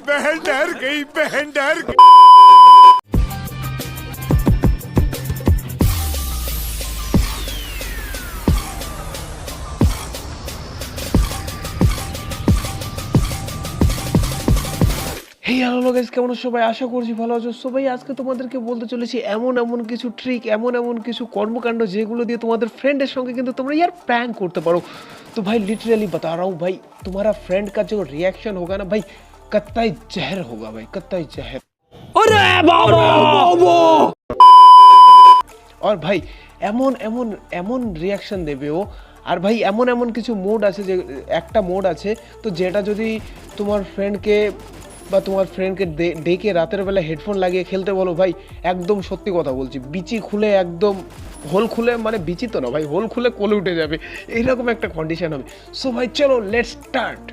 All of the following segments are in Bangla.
बहन डर गई बहन डर गई बहन डर गई হে হ্যালো গাইস কেমন আছো সবাই আশা করছি ভালো আছো সবাই আজকে তোমাদেরকে বলতে চলেছি এমন এমন কিছু ট্রিক এমন এমন কিছু কর্মকাণ্ড যেগুলো দিয়ে তোমাদের ফ্রেন্ডের সঙ্গে কিন্তু তোমরা यार प्रैंक করতে পারো तो भाई लिटरली बता रहा हूँ भाई तुम्हारा फ्रेंड का जो रिएक्शन होगा ना भाई कत्ताई जहर होगा भाई कत्ताई जहर আর ভাই এমন এমন এমন রিয়াকশন দেবে ও আর ভাই এমন এমন কিছু মোড আছে যে একটা মোড আছে তো যেটা যদি তোমার ফ্রেন্ডকে বা তোমার ফ্রেন্ডকে ডেকে রাতের বেলা হেডফোন লাগিয়ে খেলতে বলো ভাই একদম সত্যি কথা বলছি বিচি খুলে একদম হোল খুলে মানে বিচি তো না ভাই হোল খুলে কোলে উঠে যাবে এইরকম একটা কন্ডিশন হবে সো ভাই চলো লেট স্টার্ট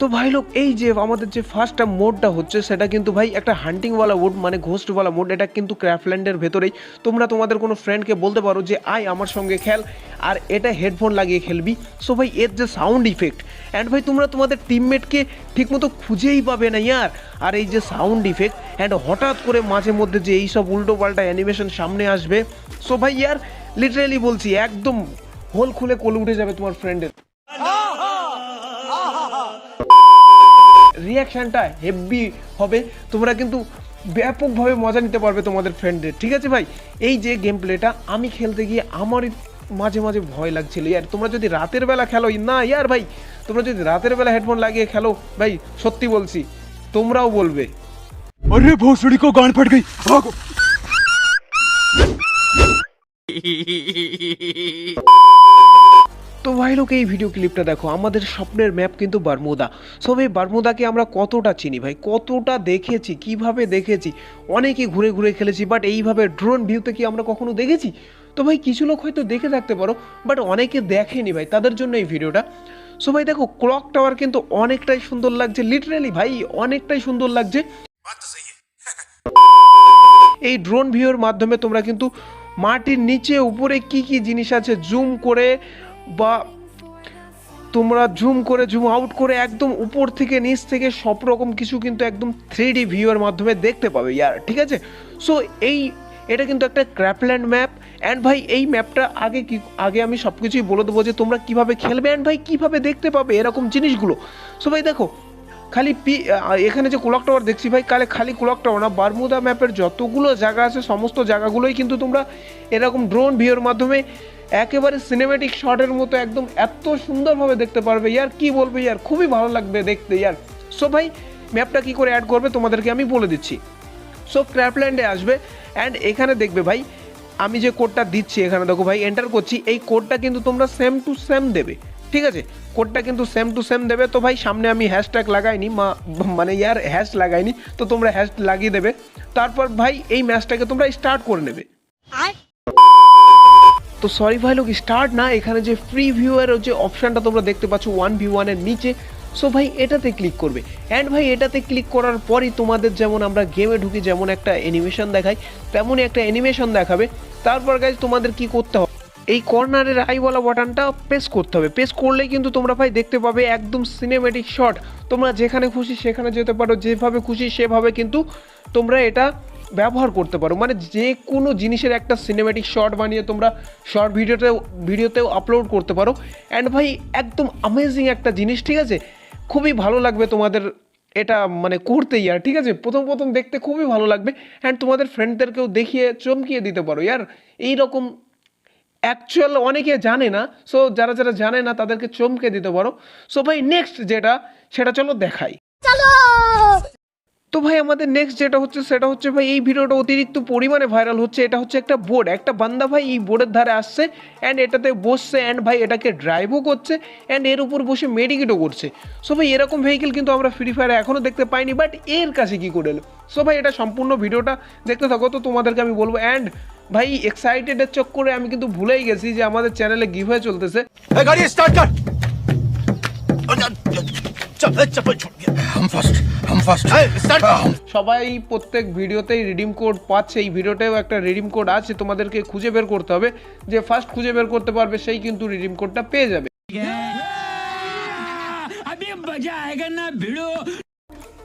তো ভাই লোক, এই যে আমাদের যে ফার্স্ট মোডটা হচ্ছে, সেটা কিন্তু ভাই একটা হান্টিংওয়ালা মোড মানে ঘোস্টওয়ালা মোড এটা কিন্তু ক্র্যাফল্যান্ডের ভেতরেই। তোমরা তোমাদের কোনো ফ্রেন্ডকে বলতে পারো যে, আয় আমার সঙ্গে খেল, আর এটা হেডফোন লাগিয়ে খেলবি। সো ভাই, এর যে সাউন্ড ইফেক্ট অ্যান্ড ভাই তোমরা তোমাদের টিমমেটকে ঠিকমতো খুঁজেই পাবে না ইয়ার। আর এই যে সাউন্ড ইফেক্ট অ্যান্ড হঠাৎ করে মাঝে মধ্যে যে এই সব উল্টো পাল্টা অ্যানিমেশন সামনে আসবে। সো ভাই, ইয়ার লিটারেলি বলছি, একদম হোল খুলে কোলে উঠে যাবে তোমার ফ্রেন্ডের রিয়াকশানটা হেভি হবে। তোমরা কিন্তু ব্যাপকভাবে মজা নিতে পারবে তোমাদের ফ্রেন্ডদের ঠিক আছে ভাই? এই যে গেম প্লেটা আমি খেলতে গিয়ে আমারই মাঝে মাঝে ভয় লাগছিল। ইয়ার তোমরা যদি রাতের বেলা খেলো না ইয়ার ভাই তোমরা যদি রাতের বেলা হেডফোন লাগিয়ে খেলো ভাই সত্যি বলছি তোমরাও বলবে। আরে ভোসড়ি কো গান ফাট গই। আগো তো ভাই লোক, এই ভিডিও ক্লিপটা দেখো, আমাদের স্বপ্নের ম্যাপ কিন্তু বারমুদা সব এই বারমুদাকে আমরা কতটা চিনি ভাই? কতটা দেখেছি? কীভাবে দেখেছি? অনেকে ঘুরে ঘুরে খেলেছি বাট এইভাবে ড্রোন ভিউতে কি আমরা কখনো দেখেছি? তো ভাই, কিছু লোক হয়তো দেখে থাকতে পারো বাট অনেকে দেখেনি ভাই, তাদের জন্য এই ভিডিওটা সো ভাই, দেখো ক্লক টাওয়ার কিন্তু অনেকটাই সুন্দর লাগছে লিটারেলি ভাই, অনেকটাই সুন্দর লাগছে। এই ড্রোন ভিউর মাধ্যমে তোমরা কিন্তু মাটির নিচে উপরে কি কি জিনিস আছে জুম করে বা তোমরা জুম করে জুম আউট করে একদম উপর থেকে, নিচ থেকে সব রকম কিছু কিন্তু একদম থ্রি ডি ভিউয়ের মাধ্যমে দেখতে পাবে ইয়ার, ঠিক আছে? সো এই, এটা কিন্তু একটা ক্র্যাপল্যান্ড ম্যাপ অ্যান্ড ভাই এই ম্যাপটা আগে কি, আগে আমি সব কিছুই বলে দেবো যে তোমরা কীভাবে খেলবে অ্যান্ড ভাই কীভাবে দেখতে পাবে এরকম জিনিসগুলো। সো ভাই দেখো, খালি পি এখানে যে ক্লক টাওয়ার দেখছি ভাই, কালে খালি ক্লক টাওয়ার না বারমুদা ম্যাপের যতগুলো জায়গা আছে, সমস্ত জায়গাগুলোই কিন্তু তোমরা এরকম ড্রোন ভিউর মাধ্যমে একেবারে সিনেমেটিক শটের মতো একদম এত সুন্দরভাবে দেখতে পারবে। ইয়ার, কি বলবে ইয়ার? খুবই ভালো লাগবে দেখতে ইয়ার। সো ভাই ম্যাপটা কি করে অ্যাড করবে তোমাদেরকে আমি বলে দিচ্ছি। সো ক্র্যাপল্যান্ডে আসবে অ্যান্ড এখানে দেখবে ভাই, আমি যে কোডটা দিচ্ছি এখানে, দেখো ভাই এন্টার করছি। এই কোডটা কিন্তু তোমরা সেম টু সেম দেবে, ঠিক আছে? কোডটা কিন্তু সেম টু সেম দেবে। তো ভাই, সামনে আমি হ্যাশট্যাগ লাগাইনি মানে ইয়ার হ্যাশ লাগাইনি। তো তোমরা হ্যাশ লাগিয়ে দেবে। তারপর ভাই, এই ম্যাচটাকে তোমরা স্টার্ট করে নেবে। তো সরি ভাই লোক স্টার্ট না, এখানে যে ফ্রি ভিউয়ের যে অপশানটা তোমরা দেখতে পাচ্ছ ওয়ান ভি ওয়ানের নিচে সো ভাই, এটাতে ক্লিক করবে। অ্যান্ড ভাই, এটাতে ক্লিক করার পরই তোমাদের যেমন আমরা গেমে ঢুকি, যেমন একটা অ্যানিমেশন দেখাই, তেমনই একটা অ্যানিমেশন দেখাবে। তারপর গাইজ তোমাদের কি করতে হবে? এই কর্নারের আইওয়ালা বাটনটা প্রেস করতে হবে। প্রেস করলেই কিন্তু তোমরা ভাই, দেখতে পাবে একদম সিনেমেটিক শট তোমরা যেখানে খুশি সেখানে যেতে পারো, যেভাবে খুশি সেভাবে কিন্তু তোমরা এটা ব্যবহার করতে পারো। মানে যে কোনো জিনিসের একটা সিনেমেটিক শর্ট বানিয়ে তোমরা শর্ট ভিডিওতেও ভিডিওতেও আপলোড করতে পারো। অ্যান্ড ভাই, একদম অ্যামেজিং একটা জিনিস, ঠিক আছে? খুবই ভালো লাগবে তোমাদের এটা মানে করতেই আর, ঠিক আছে? প্রথম প্রথম দেখতে খুবই ভালো লাগবে। অ্যান্ড তোমাদের ফ্রেন্ডদেরকেও দেখিয়ে, চমকিয়ে দিতে পারো। ইয়ার এইরকম অ্যাকচুয়াল অনেকে জানে না সো যারা যারা জানে না, তাদেরকে চমকে দিতে পারো। সো ভাই নেক্সট যেটা, সেটা চলো দেখাই। তো ভাই আমাদের নেক্সট যেটা হচ্ছে সেটা হচ্ছে ভাই এই ভিডিওটা অতিরিক্ত পরিমাণে ভাইরাল হচ্ছে। এটা হচ্ছে একটা বোর্ড একটা বান্দা ভাই এই বোর্ডের ধারে আসছে অ্যান্ড এটাতে বসছে অ্যান্ড ভাই এটাকে ড্রাইভও করছে অ্যান্ড এর উপর বসে মেডিকেটও করছে। সো ভাই এরকম ভেহিকেল কিন্তু আমরা ফ্রি ফায়ারে এখনও দেখতে পাইনি বাট এর কাছে কী করে এলো? সো ভাই এটা সম্পূর্ণ ভিডিওটা দেখতে থাকো তো তোমাদেরকে আমি বলব অ্যান্ড ভাই এক্সাইটেডের চক্করে আমি কিন্তু ভুলেই গেছি যে আমাদের চ্যানেলে গিভ হয়ে চলতেছে। গাড়ি স্টার্ট সবাই প্রত্যেক ভিডিওতেই রিডিম কোড পাচ্ছে। এই ভিডিওতেও একটা রিডিম কোড আছে তোমাদেরকে খুঁজে বের করতে হবে। যে ফার্স্ট খুঁজে বের করতে পারবে সেই কিন্তু রিডিম কোডটা পেয়ে যাবে।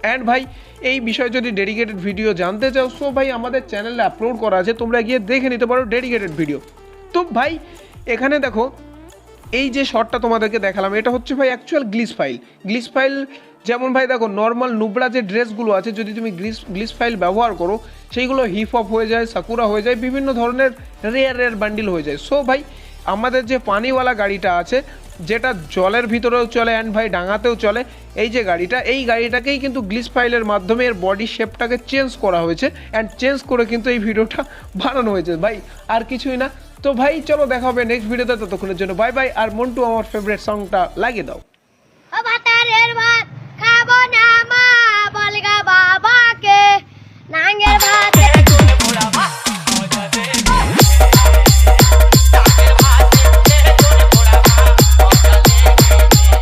অ্যান্ড ভাই এই বিষয়ে যদি ডেডিকেটেড ভিডিও জানতে চাও সো ভাই আমাদের চ্যানেলে আপলোড করা আছে। তোমরা গিয়ে দেখে নিতে পারো ডেডিকেটেড ভিডিও তো ভাই এখানে দেখো এই যে শটটা তোমাদেরকে দেখালাম, এটা হচ্ছে ভাই অ্যাকচুয়াল গ্লিস ফাইল গ্লিস ফাইল যেমন ভাই দেখো নর্মাল নুবড়া যে ড্রেসগুলো আছে, যদি তুমি গ্লিস গ্লিস ফাইল ব্যবহার করো, সেইগুলো হিপ হপ হয়ে যায় সাকুরা হয়ে যায়, বিভিন্ন ধরনের রেয়ার রেয়ার বান্ডিল হয়ে যায়। সো ভাই, আমাদের যে পানিওয়ালা গাড়িটা আছে, যেটা জলের ভিতরেও চলে অ্যান্ড ভাই ডাঙাতেও চলে, এই যে গাড়িটা, এই গাড়িটাকেই কিন্তু গ্লিস ফাইলের মাধ্যমে এর বডি শেপটাকে চেঞ্জ করা হয়েছে অ্যান্ড চেঞ্জ করে কিন্তু এই ভিডিওটা বানানো হয়েছে। ভাই, আর কিছুই না তো ভাই, চলো দেখা হবে নেক্সট ভিডিওতে ততক্ষণের জন্য বাই বাই আর মন্টু, আমার ফেভারিট সংটা লাগিয়ে দাও।